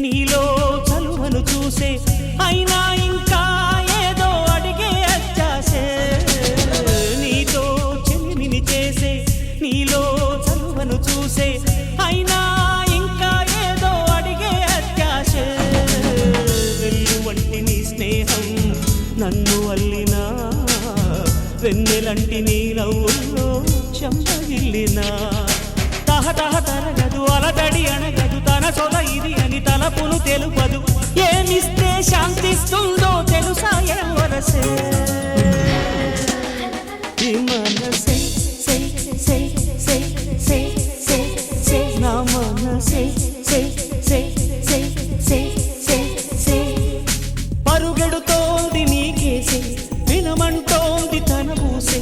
నీలో చలువను చూసే అయినా ఇంకా ఏదో అడిగే అచ్చాసే నీతో చెలిమిని చేసే నీలో చలువను చూసే అయినా ఇంకా ఏదో అడిగే అత్యాసే. వెన్ను వంటి నీ స్నేహం నన్ను అల్లినా వెన్నెలంటి నీ నవ్వుల్లో చెంపగిల్లినా. శాంతిస్తుందో తెలుసా వరసే? ఈ మనసే నీకేసే వినమంటోంది తన పూసే